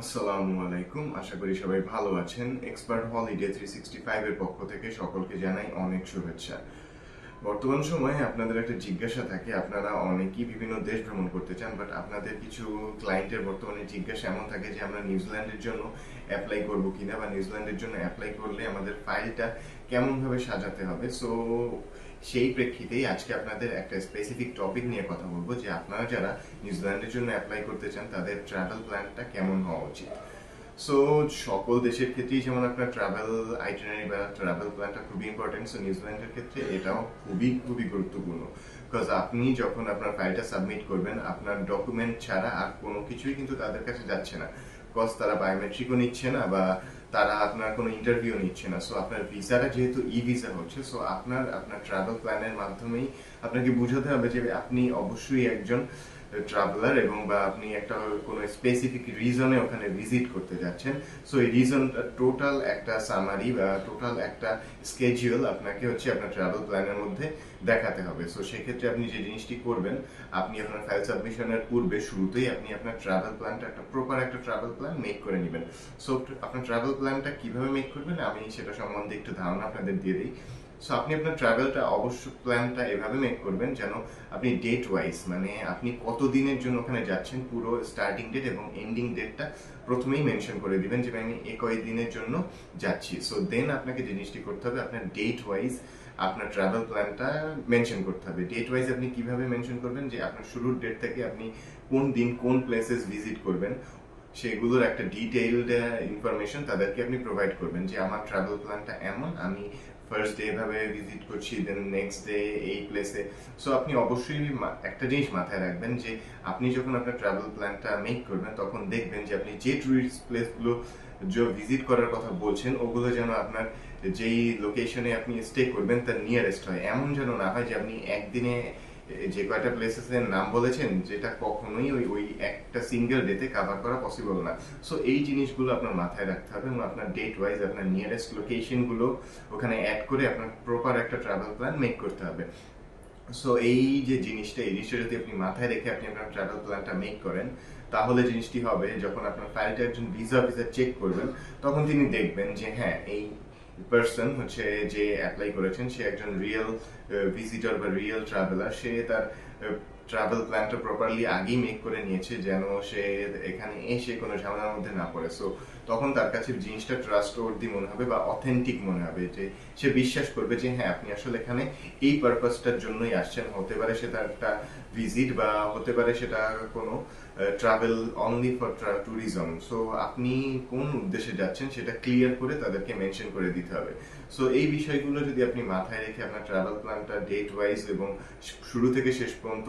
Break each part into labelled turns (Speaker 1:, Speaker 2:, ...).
Speaker 1: আসসালামু আলাইকুম। আশা করি সবাই ভালো আছেন। এক্সপার্ট হলিডে থ্রি সিক্সটি ফাইভের পক্ষ থেকে সকলকে জানাই অনেক শুভেচ্ছা। বর্তমান সময়ে আপনাদের একটা জিজ্ঞাসা থাকে, আপনারা অনেকেই বিভিন্ন দেশ ভ্রমণ করতে চান বাট আপনাদের কিছু ক্লায়েন্টের বর্তমানে জিজ্ঞাসা এমন থাকে যে, আমরা নিউজিল্যান্ডের জন্য অ্যাপ্লাই করব কিনা, বা নিউজিল্যান্ডের জন্য অ্যাপ্লাই করলে আমাদের ফাইলটা কেমনভাবে সাজাতে হবে? সো সেই প্রেক্ষিতেই আজকে আপনাদের একটা স্পেসিফিক টপিক নিয়ে কথা বলব যে আপনারা যারা নিউজিল্যান্ডের জন্য অ্যাপ্লাই করতে চান, তাদের ট্রাভেল প্ল্যানটা কেমন হওয়া উচিত? সো সকল দেশের ক্ষেত্রেই যেমন আপনার ট্রাভেল আইটেনারি বা ট্রাভেল প্ল্যানটা খুবই ইম্পর্টেন্ট সো নিউজিল্যান্ডের ক্ষেত্রে এটাও খুবই খুবই গুরুত্বপূর্ণ। বিকজ আপনি যখন আপনার ফাইলটা সাবমিট করবেন, আপনার ডকুমেন্ট ছাড়া আর কোনো কিছুই কিন্তু তাদের কাছে যাচ্ছে না। বিকজ তারা বায়োমেট্রিকও নিচ্ছে না বা তারা আপনার কোনো ইন্টারভিউ নিচ্ছে না। সো আপনার ভিসাটা যেহেতু ই ভিসা হচ্ছে সো আপনার আপনার ট্রাভেল প্ল্যানের মাধ্যমেই আপনাকে বুঝাতে হবে যে আপনি অবশ্যই একজন ট্রাভেলার এবং বা আপনি একটা কোনো স্পেসিফিক রিজনে ওখানে ভিজিট করতে যাচ্ছেন সো এই রিজনটা টোটাল একটা সামারি বা টোটাল একটা স্কেজিউল আপনাকে হচ্ছে আপনার ট্রাভেল প্ল্যানের মধ্যে দেখাতে হবে। সো সেক্ষেত্রে আপনি যে জিনিসটি করবেন, আপনি আপনার ফাইল সাবমিশনের পূর্বে শুরুতেই আপনি আপনার ট্রাভেল প্ল্যানটা একটা প্রপার একটা ট্রাভেল প্ল্যান মেক করে নেবেন। সো আপনার ট্রাভেল প্ল্যানটা কীভাবে মেক করবেন, আমি সেটা সম্বন্ধে একটু ধারণা আপনাদের দিয়ে দিই। সো আপনি আপনার ট্রাভেলটা অবশ্য প্ল্যানটা এভাবে মেক করবেন যেন আপনি ডেট ওয়াইজ মানে আপনি কত দিনের জন্য ওখানে যাচ্ছেন, পুরো স্টার্টিং ডেট এবং এন্ডিং ডেটটা প্রথমেই মেনশন করে দিবেন যে আমি এ কয় দিনের জন্য যাচ্ছি। সো দেন আপনাকে জিনিসটি করতে হবে, আপনার ডেট ওয়াইজ আপনার ট্রাভেল প্ল্যানটা মেনশন করতে হবে। ডেট ওয়াইজ আপনি কীভাবে মেনশন করবেন? যে, আপনার শুরুর ডেট থেকে আপনি কোন দিন কোন প্লেসেস ভিজিট করবেন সেগুলোর একটা ডিটেইলড ইনফরমেশন তাদেরকে আপনি প্রোভাইড করবেন যে আমার ট্রাভেল প্ল্যানটা এমন, আমি ফার্স্ট ডে এভাবে ভিজিট করছি দেন নেক্সট ডে এই প্লেসে সো আপনি অবশ্যই একটা জিনিস মাথায় রাখবেন যে আপনি যখন আপনার ট্রাভেল প্ল্যানটা মেক করবেন, তখন দেখবেন যে আপনি যে টুরিস্ট প্লেসগুলো যে ভিজিট করার কথা বলছেন, ওগুলো যেন আপনার যেই লোকেশনে আপনি স্টে করবেন, তার নিয়ারেস্ট হয়। এমন যেন না হয় যে আপনি একদিনে যে কয়টা প্লেসেস এর নাম বলেছেন, যেটা কখনোই ওই ওই একটা সিঙ্গেল ডেতে কভার করা পসিবল না। সো এই জিনিসগুলো আপনার মাথায় রাখতে হবে এবং আপনার ডেট ওয়াইজ আপনার নিয়ারেস্ট লোকেশনগুলো ওখানে অ্যাড করে আপনার প্রপার একটা ট্রাভেল প্ল্যান মেক করতে হবে। সো এই যে জিনিসটা, এই জিনিসটা যদি আপনি মাথায় রেখে আপনি আপনার ট্রাভেল প্ল্যানটা মেক করেন, তাহলে জিনিসটি হবে যখন আপনার ফাইলটা একজন ভিসা ভিসা চেক করবেন, তখন তিনি দেখবেন যে হ্যাঁ এই পার্সন হচ্ছে যে অ্যাপ্লাই করেছেন সে একজন রিয়েল ভিজিটর বা রিয়েল ট্রাভেলার সে তার ট্রাভেল প্ল্যানটা প্রপারলি আগেই মেক করে নিয়েছে যেন সে এখানে এসে কোনো ঝামেলার মধ্যে না পড়ে। সো তখন তার কাছে জিনিসটা ট্রাস্ট ওর্দি মনে হবে বা অথেন্টিক মনে হবে যে সে বিশ্বাস করবে যে হ্যাঁ আপনি আসলে এখানে এই পারপাসটার জন্যই আসছেন। হতে পারে সেটা একটা ভিজিট বা হতে পারে সেটা কোনো travel only for tourism so আপনি কোন উদ্দেশ্যে যাচ্ছেন সেটা ক্লিয়ার করে তাদেরকে মেনশন করে দিতে হবে। সো এই বিষয়গুলো যদি আপনি মাথায় রেখে আপনার ট্রাভেল প্ল্যানটা ডেট ওয়াইজ এবং শুরু থেকে শেষ পর্যন্ত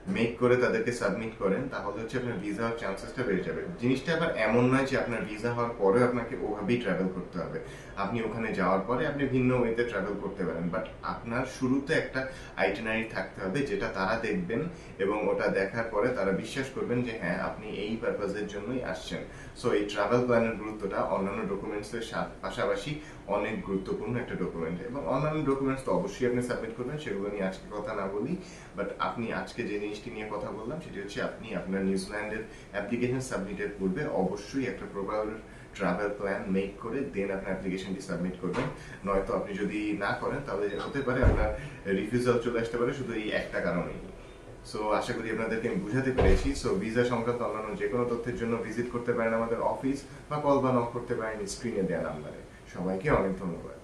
Speaker 1: মেক করে তাদেরকে সাবমিট করেন, তাহলে হচ্ছে আপনার ভিসা হওয়ার চান্সেসটা বেড়ে যাবে। জিনিসটা আবার এমন নয় যে আপনার ভিসা হওয়ার পরে আপনাকে ওভাবেই ট্রাভেল করতে হবে। আপনি ওখানে যাওয়ার পরে আপনি ভিন্ন ওয়েতে ট্রাভেল করতে পারেন। বাট আপনার শুরুতে একটা আইটেনারি থাকতে হবে, যেটা তারা দেখবেন এবং ওটা দেখার পরে তারা বিশ্বাস করবেন যে হ্যাঁ আপনি এই পারপাসের জন্যই আসছেন। সো এই ট্রাভেল প্ল্যানের গুরুত্বটা অন্যান্য ডকুমেন্টসের পাশাপাশি অনেক গুরুত্বপূর্ণ একটা ডকুমেন্ট এবং অন্যান্য ডকুমেন্টস তো অবশ্যই আপনি সাবমিট করবেন, সেগুলো নিয়ে আজকে কথা না বলি। বাট আপনি আজকে যে জিনিসটি নিয়ে কথা বললাম, সেটি হচ্ছে আপনি আপনার নিউজিল্যান্ডের অ্যাপ্লিকেশন সাবমিটের পূর্বে অবশ্যই একটা প্রপার ট্রাভেল প্ল্যান মেক করে দেন আপনার অ্যাপ্লিকেশনটি সাবমিট করবেন। নয়তো আপনি যদি না করেন, তাহলে হতে পারে আপনার রিফিউজাল চলে আসতে পারে শুধু এই একটা কারণেই। সো আশা করি আপনাদেরকে আমি বুঝাতে পেরেছি। সো ভিসা সংক্রান্ত অন্যান্য যে কোনো তথ্যের জন্য ভিজিট করতে পারেন আমাদের অফিস বা কল বা নক করতে পারেন স্ক্রিনে দেওয়া নাম্বারে সবাইকে অনেক ধন্যবাদ।